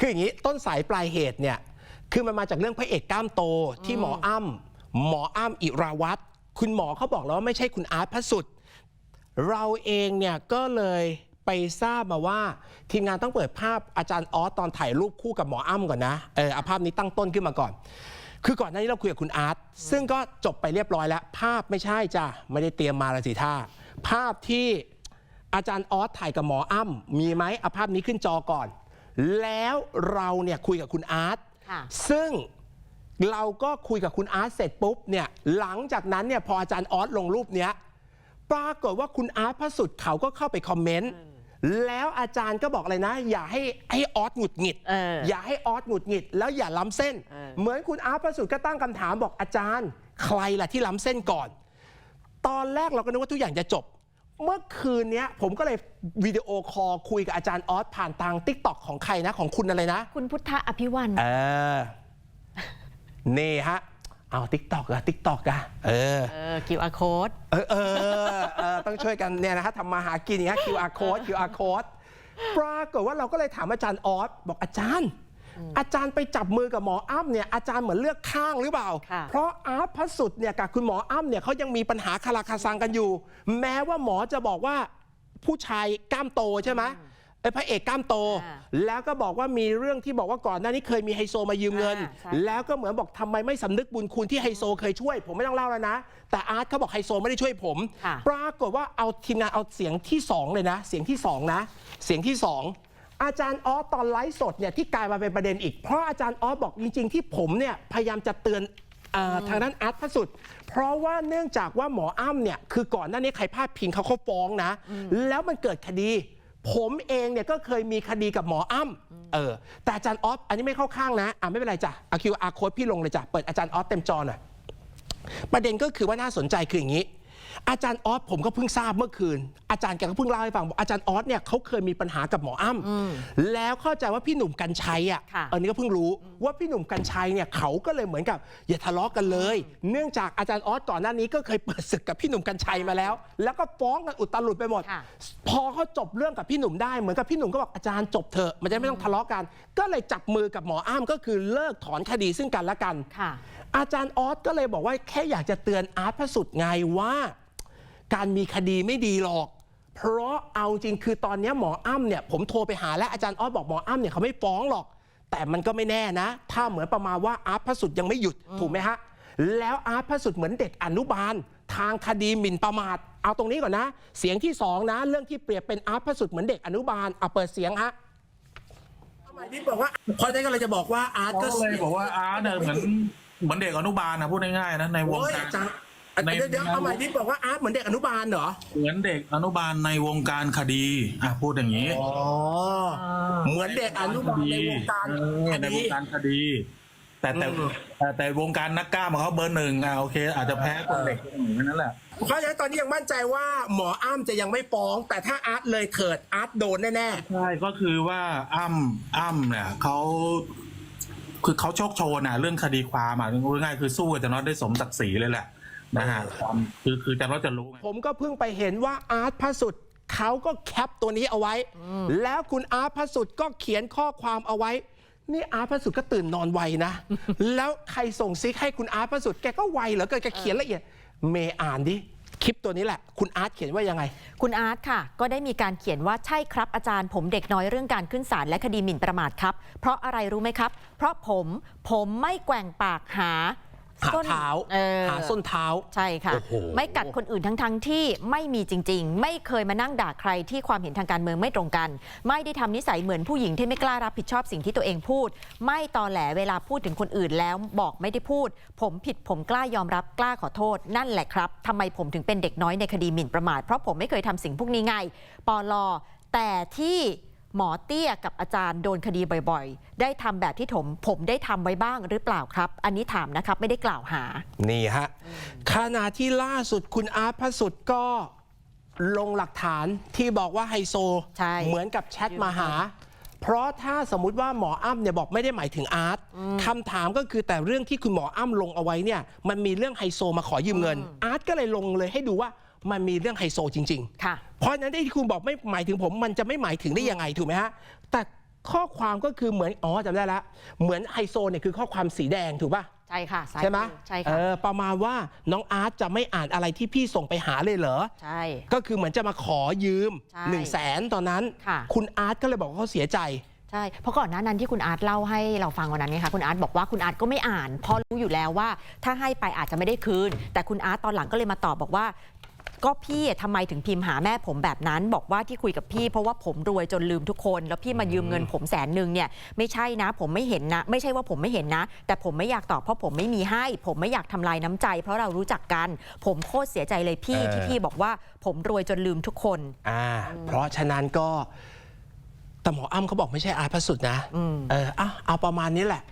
คืออย่างนี้ต้นสายปลายเหตุเนี่ยคือมันมาจากเรื่องพระเอกกล้ามโตที่หมออ้ำหมออ้ำอิราวัตรคุณหมอเขาบอกแล้วว่าไม่ใช่คุณอาร์ตพระสุดเราเองเนี่ยก็เลยไปทราบมาว่า ทีมงานต้องเปิดภาพอาจารย์ออสตอนถ่ายรูปคู่กับหมออ้ำก่อนนะเออเอาภาพนี้ตั้งต้นขึ้นมาก่อน คือก่อนหน้านี้เราคุยกับคุณอาร์ตซึ่งก็จบไปเรียบร้อยแล้ว ภาพไม่ใช่จ้ะไม่ได้เตรียมมาละสิท่าภาพที่อาจารย์ออสถ่ายกับหมออ้ำมีไหมเอาภาพนี้ขึ้นจอก่อน แล้วเราเนี่ยคุยกับคุณอาร์ตค่ะซึ่งเราก็คุยกับคุณอาร์ตเสร็จปุ๊บเนี่ยหลังจากนั้นเนี่ยพออาจารย์ออสลงรูปเนี้ยปรากฏว่าคุณอาร์ตพระสุดเขาก็เข้าไปคอมเมนต์แล้วอาจารย์ก็บอกเลยนะ อย่าให้ให้ออสหงุดหงิดเอออย่าให้ออสหงุดหงิด แล้วอย่าล้ำเส้นเออเหมือนคุณอาร์ตพระสุดก็ตั้งคำถามบอกอาจารย์ ใครล่ะที่ล้ำเส้นก่อน ตอนแรกเราก็นึกว่าทุกอย่างจะจบ เมื่อคืนเนี้ยผมก็เลยวิดีโอคอลคุยกับอาจารย์ออสผ่านทางทิกตอกของใครนะ ของคุณอะไรนะ คุณพุทธอภิวันเออนี่ฮะ เอาทิกตอกอะทิกตอกอะเออเออ QR code เออเออเออต้องช่วยกันเนี่ยนะฮะทำมาหากินอย่างเงี้ย QR code QR code ปรากฏว่าเราก็เลยถามอาจารย์ออสบอกอาจารย์ อาจารย์ไปจับมือกับหมออ้ำเนี่ยอาจารย์เหมือนเลือกข้างหรือเปล่าค่ะเพราะอาร์ตพระสุดเนี่ยกับคุณหมออ้ำเนี่ยเขายังมีปัญหาคาราคาซังกันอยู่ แม้ว่าหมอจะบอกว่าผู้ชายกล้ามโตใช่ไหมเอ้ยพระเอกกล้ามโตอ่าแล้วก็บอกว่ามีเรื่องที่บอกว่าก่อนหน้านี้เคยมีไฮโซมายืมเงินอ่าใช่แล้วก็เหมือนบอกทำไมไม่สำนึกบุญคุณที่ไฮโซเคยช่วย ผมไม่ต้องเล่าแล้วนะ แต่อาร์ตเขาบอกไฮโซไม่ได้ช่วยผมค่ะปรากฏว่าเอาทีมงานเอาเสียงที่ 2 เลยนะ เสียงที่2นะเสียงที่ 2 อาจารย์ออสตอนไลฟ์สดเนี่ยที่กลายมาเป็นประเด็นอีก เพราะอาจารย์ออสบอกจริงๆที่ผมเนี่ยพยายามจะเตือนอาทางด้านอาร์ตพระสุด เพราะว่าเนื่องจากว่าหมออ้ำเนี่ยคือก่อนหน้านี้ใครพลาดพิงเขาเขาฟ้องนะ แล้วมันเกิดคดี ผมเองเนี่ยก็เคยมีคดีกับหมออ้ำเออแต่อาจารย์ออสอันนี้ไม่เข้าข้างนะอะไม่เป็นไรจ้ะเอาคิวอาร์โค้ดพี่ลงเลยจ้ะเปิดอาจารย์ออสเต็มจอหน่อยประเด็นก็คือว่าน่าสนใจคืออย่างนี้ อาจารย์ออสผมก็เพิ่งทราบเมื่อคืน อาจารย์แกก็เพิ่งเล่าให้ฟังบอกอาจารย์ออสเนี่ยเขาเคยมีปัญหากับหมออ้ำแล้วเข้าใจว่าพี่หนุ่มกัญชัยอะค่ะอันนี้ก็เพิ่งรู้ว่าพี่หนุ่มกัญชัยเนี่ยเขาก็เลยเหมือนกับอย่าทะเลาะกันเลย เนื่องจากอาจารย์ออสก่อนหน้านี้ก็เคยเปิดศึกกับพี่หนุ่มกัญชัยมาแล้ว แล้วก็ฟ้องกันอุตลุดไปหมด ค่ะ พอเขาจบเรื่องกับพี่หนุ่มได้เหมือนกับพี่หนุ่มก็บอกอาจารย์จบเถอะมันจะไม่ต้องทะเลาะกัน ก็เลยจับมือกับหมออ้ำก็คือเลิกถอนคดีซึ่งกันและกัน ค่ะ อาจารย์ออสก็เลยบอกว่าแค่อยากจะเตือนอาร์ตพระสุดไงว่า การมีคดีไม่ดีหรอก เพราะเอาจริงคือตอนนี้หมออ้ำเนี่ยผมโทรไปหาแล้วอาจารย์ออสบอกหมออ้ำเนี่ยเขาไม่ฟ้องหรอก แต่มันก็ไม่แน่นะ ถ้าเหมือนประมาณว่าอาร์ตพระสุดยังไม่หยุดถูกไหมฮะแล้วอาร์ตพระสุดเหมือนเด็กอนุบาล ทางคดีหมิ่นประมาทเอาตรงนี้ก่อนนะ เสียงที่สองนะ เรื่องที่เปรียบเป็นอาร์ตพระสุดเหมือนเด็กอนุบาลเอาเปิดเสียงฮะหมายนี้บอกว่าพอได้ก็เลยจะบอกว่าอาร์ตก็ก็เลยบอกว่าอาร์ตเนี่ยเหมือนเหมือนเด็กอนุบาลนะพูดง่ายๆนะในวงโอ้ยการจังใน เดี๋ยวเดี๋ยวเอาใหม่นิดบอกว่าอาร์ตเหมือนเด็กอนุบาลเหรอ เหมือนเด็กอนุบาลในวงการคดีอะพูดอย่างนี้อ๋อเหมือนเด็กอนุบาลในวงการเออคในดีวงการคดี แต่แต่เออแต่แต่วงการนักกล้ามของเขาเบอร์หนึ่งอะโอเค อาจจะแพ้คนเด็กคนหนึ่งแค่นั้นแหละ เพราะฉะนั้นตอนนี้ยังมั่นใจว่าหมออ้ำจะยังไม่ฟ้อง แต่ถ้าอาร์ตเลยเถิดอาร์ตโดนแน่ ใช่ก็คือว่าอ้ำอ้ำเนี่ยเขาคือเขาโชคโชนอะเรื่องคดีความอะพูดง่ายๆคือสู้กับจารย์น็อตได้สมศักดิ์ศรีเลยแหละ นะฮะความคือคือจารย์น็อตจะรู้ไงๆผมก็เพิ่งไปเห็นว่าอาร์ตพระสุดเขาก็แคปตัวนี้เอาไว้ แล้วคุณอาร์ตพระสุดก็เขียนข้อความเอาไว้ นี่อาร์ตพระสุดก็ตื่นนอนไวนะ แล้วใครส่งซิกให้คุณอาร์ตพระสุดแกก็ไวเหลือเกินแกเขียนละเอียด เมย์อ่านดิคลิปตัวนี้แหละ คุณอาร์ตเขียนว่ายังไง คุณอาร์ตค่ะ ก็ได้มีการเขียนว่าใช่ครับอาจารย์ผมเด็กน้อยเรื่องการขึ้นศาลและคดีหมิ่นประมาทครับ เพราะอะไรรู้ไหมครับ เพราะผมผมไม่แกว่งปากหา หาส้นเท้าเออ หาส้นเท้า ใช่ค่ะ โอ้โห ไม่กัดคนอื่นทั้งทั้งๆที่ไม่มีจริง ๆ ไม่เคยมานั่งด่าใครที่ความเห็นทางการเมืองไม่ตรงกัน ไม่ได้ทำนิสัยเหมือนผู้หญิงที่ไม่กล้ารับผิดชอบสิ่งที่ตัวเองพูด ไม่ตอแหลเวลาพูดถึงคนอื่นแล้วบอกไม่ได้พูด ผมผิดผมกล้ายอมรับกล้าขอโทษ นั่นแหละครับทำไมผมถึงเป็นเด็กน้อยในคดีหมิ่นประมาทเพราะผมไม่เคยทำสิ่งพวกนี้ไงปลอแต่ที่ หมอเตี้ยกับอาจารย์โดนคดีบ่อยๆ ได้ทำแบบที่ผมผมได้ทำไว้บ้างหรือเปล่าครับ อันนี้ถามนะครับไม่ได้กล่าวหา นี่ฮะขณะที่ล่าสุดคุณอาร์ตพระสุดก็ลงหลักฐานที่บอกว่าไฮโซ ใช่ เหมือนกับแชทมาหา เพราะถ้าสมมุติว่าหมออ้ำเนี่ยบอกไม่ได้หมายถึงอาร์ตคำถามก็คือแต่เรื่องที่คุณหมออ้ำลงเอาไว้เนี่ย มันมีเรื่องไฮโซมาขอยืมเงิน อาร์ตก็เลยลงเลยให้ดูว่า มันมีเรื่องไฮโซจริงๆค่ะเพราะฉะนั้นที่คุณบอกไม่หมายถึงผม มันจะไม่หมายถึงได้ยังไงถูกไหมฮะ แต่ข้อความก็คือเหมือนอ๋อจำได้แล้วเหมือนไฮโซเนี่ยคือข้อความสีแดงถูกป่ะใช่ค่ะซ้ายใช่ไหมมือใช่เอค่ะอประมาณว่าน้องอาร์ตจะไม่อ่านอะไรที่พี่ส่งไปหาเลยเหรอใช่ก็คือเหมือนจะมาขอยืมใช่1นึ่งแสนตอนนั้นค่ะคุณอาร์ตก็เลยบอกว่าเขาเสียใจใช่เพราะก่อนหน้านั้นที่คุณอาร์ตเล่าให้เราฟังวันนั้นไงคะคุณอาร์ตบอกว่าคุณอาร์ตก็ไม่อ่านเพราะรู้อยู่แล้วว่า ถ้าให้ไปอาจจะไม่ได้คืน แต่คุณอาร์ตตอนหลังก็เลยมาตอบบอกว่า ก็พี่ทำไมถึงพิมพ์หาแม่ผมแบบนั้น บอกว่าที่คุยกับพี่ เพราะว่าผมรวยจนลืมทุกคน แล้วพี่มายืมเงินผมแสนหนึ่งเนี่ยไม่ใช่นะ ผมไม่เห็นนะ ไม่ใช่ว่าผมไม่เห็นนะ แต่ผมไม่อยากตอบเพราะผมไม่มีให้ ผมไม่อยากทำลายน้ำใจ เพราะเรารู้จักกัน ผมโคตรเสียใจเลยพี่เออที่พี่บอกว่าผมรวยจนลืมทุกคนอ่าเพราะฉะนั้นก็แต่หมออ้ำเขาบอกไม่ใช่อาร์ตพระสุดนะอืมเออเอาเอาประมาณนี้แหละ